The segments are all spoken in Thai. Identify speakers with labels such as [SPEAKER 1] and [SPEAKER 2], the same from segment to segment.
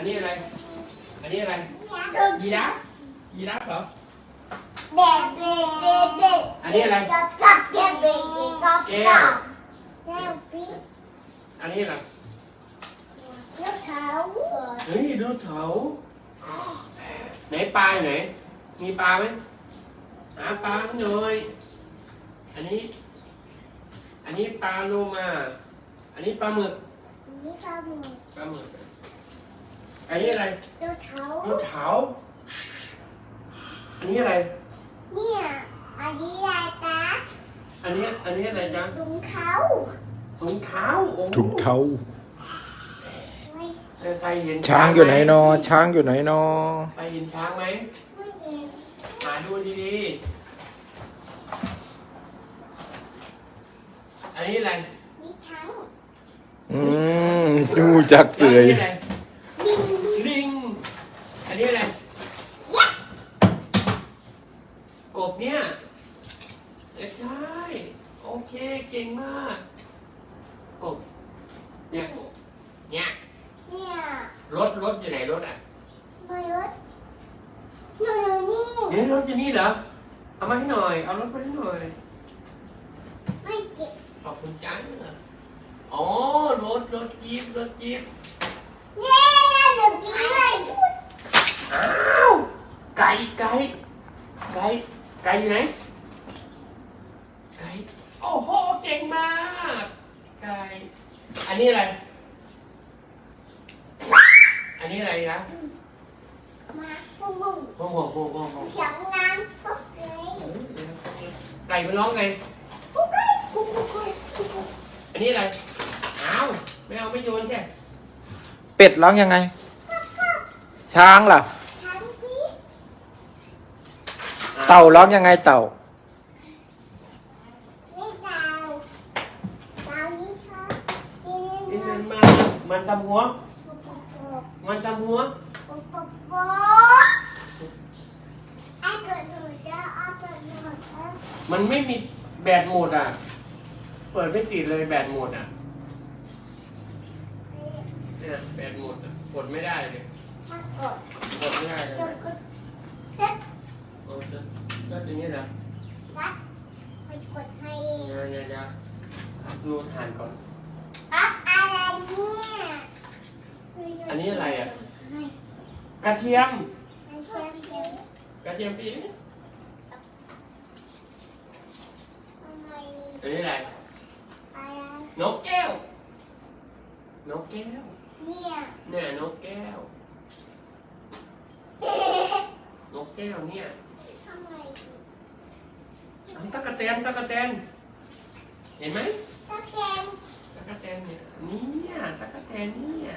[SPEAKER 1] อันนี้อะไร อันนี้อะไรยีราฟยีราฟเหรอ
[SPEAKER 2] เด็กเด็กเด็กเด็ก
[SPEAKER 1] อันนี้อะไร
[SPEAKER 2] กับกับเด็กเด็กเด็กกับ
[SPEAKER 1] แก้
[SPEAKER 2] กั
[SPEAKER 1] ว
[SPEAKER 2] บแก้วปี
[SPEAKER 1] อันนี้อะไร
[SPEAKER 2] ลูกเท้า
[SPEAKER 1] เฮ้ยดูเถาไหนปลาอยู่ไหน มีปลาไหมหาปลาให้หน่อย อันนี้ อันนี้ปลาโลมา อันนี้ปลาหมึก
[SPEAKER 2] นี่ปลาหมึก
[SPEAKER 1] ปลาหมึก อันนี้อะไร
[SPEAKER 2] ลูกเท้า
[SPEAKER 1] ดูเถาอันนี้อะไร
[SPEAKER 2] เนี่ยอันนี้อะไรจ๊ะ
[SPEAKER 1] อันนี้อันนี้อะไรจ๊ะ
[SPEAKER 2] ถุงเท้า
[SPEAKER 1] ถุงเท้าโอ้โห
[SPEAKER 3] ถุงเท้า
[SPEAKER 2] ไม่
[SPEAKER 1] แต่ใครเห็น
[SPEAKER 3] ช้างอยู่ไหนนอ ช้างอยู่ไหนนอ
[SPEAKER 1] ใครเห็นช้างไหม
[SPEAKER 2] ไม่เห็น
[SPEAKER 1] หาดูดีๆอันนี้อะไร
[SPEAKER 2] นี่ทั้ง
[SPEAKER 3] อืมดูจากเสือย
[SPEAKER 1] นนี้อะไร
[SPEAKER 2] ลิ ง
[SPEAKER 1] ลิงอันนี้อะไรกบเนี่ยเอ้ยใช่ โอเค เก่งมาก กบ เนี่ยกบเนี่ย
[SPEAKER 2] เนี่ย
[SPEAKER 1] รถรถอยู่ไหนรถอะ
[SPEAKER 2] ไม่รถหนูนี่
[SPEAKER 1] เนี่ยรถอยู่นี่เหรอ เอามาให้หน่อย เอารถมาให้หน่อย
[SPEAKER 2] ไม่เจ็บ
[SPEAKER 1] ขอบคุณจังอ๋อรถรถจี๊ปรถจี๊ป
[SPEAKER 2] เนี่ยหนูกินเลยพูด
[SPEAKER 1] อ้าวไก่ไก่ไก่ไก่อยู่ไหนไก่โอ้โหเก่งมากไก่อันนี้อะไร อันนี้อะไรนะ
[SPEAKER 2] มาบุ้งบุ้ง
[SPEAKER 1] พวงพวงพวงพวงพวง
[SPEAKER 2] เสียงน้ำปุ๊บเลย
[SPEAKER 1] ไก่มันร้องไง
[SPEAKER 2] ปุ๊บเลย
[SPEAKER 1] อันนี้อะไรอ้าวไม่เอาไม่โยนแค่
[SPEAKER 3] เป็ดร้องยังไง ช้างล่ะ เต่าร้องยังไงเต่า
[SPEAKER 2] นี่ดาวดาวนี่ค่ะนี่
[SPEAKER 1] นี่
[SPEAKER 2] น
[SPEAKER 1] มามันทำหัว มันทำหัวมันไม่มีแบตหมดอะ เปิดไม่ติดเลยแบตหมดอะเนี่ยแบตหมดอะกดไม่ได้เลย
[SPEAKER 2] มากด
[SPEAKER 1] กดไม่ได้เลย
[SPEAKER 2] จะกดจะ
[SPEAKER 1] โอ้จะก็อย่างนี้นะ
[SPEAKER 2] รัดไปกดให้
[SPEAKER 1] อย่าอย่าอย่าดูทานก่อน
[SPEAKER 2] อัพอะไรเนี่ย
[SPEAKER 1] อันนี้อะไรอะ
[SPEAKER 2] ไม่
[SPEAKER 1] กระเทียม
[SPEAKER 2] ไม่ใช่เดี๋ยว
[SPEAKER 1] กระเทียมปีน
[SPEAKER 2] อะไร
[SPEAKER 1] อันนี้อะไร
[SPEAKER 2] อะไร
[SPEAKER 1] นกแก้ว นกแก้ว
[SPEAKER 2] เนี่ย
[SPEAKER 1] เนี่ยนกแก้ว นกแก้วเนี่ย
[SPEAKER 2] ทำไม
[SPEAKER 1] อันตะกะแตนตะกะแตนเห็นไหม
[SPEAKER 2] ตะแกง
[SPEAKER 1] ตะกะแตนเนี่ยเนี่ยตะกะแตนเนี่ย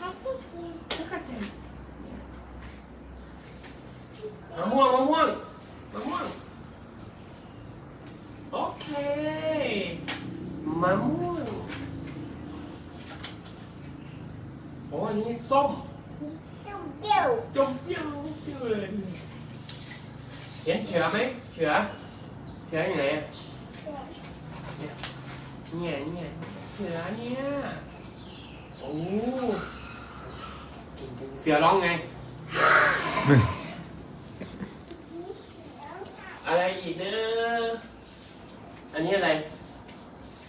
[SPEAKER 2] ตะแกง
[SPEAKER 1] ตะกะแตนเนี่ยมะม่วงมะม่วงมะม่วงโอเคมะม่วงโอ้อันนี้ส้ม
[SPEAKER 2] ต้ม เปรี้ยว
[SPEAKER 1] จมเปรี้ยวเปรี้ยวเลยเห็นเสือไหมเสือเสืออยู่ไหนอะเนี่ยเนี่ยเสือเนี่ยโอ้เสือร้องไง อะไรอีกนะอันนี้อะไร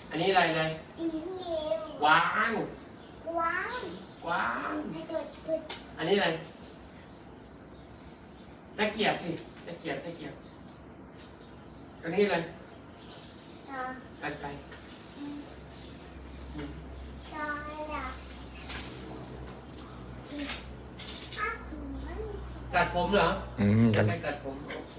[SPEAKER 1] อันนี้อะไรอะไร
[SPEAKER 2] อีเลียว
[SPEAKER 1] กวาง
[SPEAKER 2] ว้าว
[SPEAKER 1] กวาง
[SPEAKER 2] กระโดดกระ
[SPEAKER 1] อันนี้อะไรตะเกียบสิตะเกียบตะเกียบอันนี้อะไร
[SPEAKER 2] โดด
[SPEAKER 1] กันไกร
[SPEAKER 2] จอยละอ้าวมัน
[SPEAKER 1] ตัดผมเหรอ
[SPEAKER 3] อืม
[SPEAKER 1] จะไปตัดผม โอเค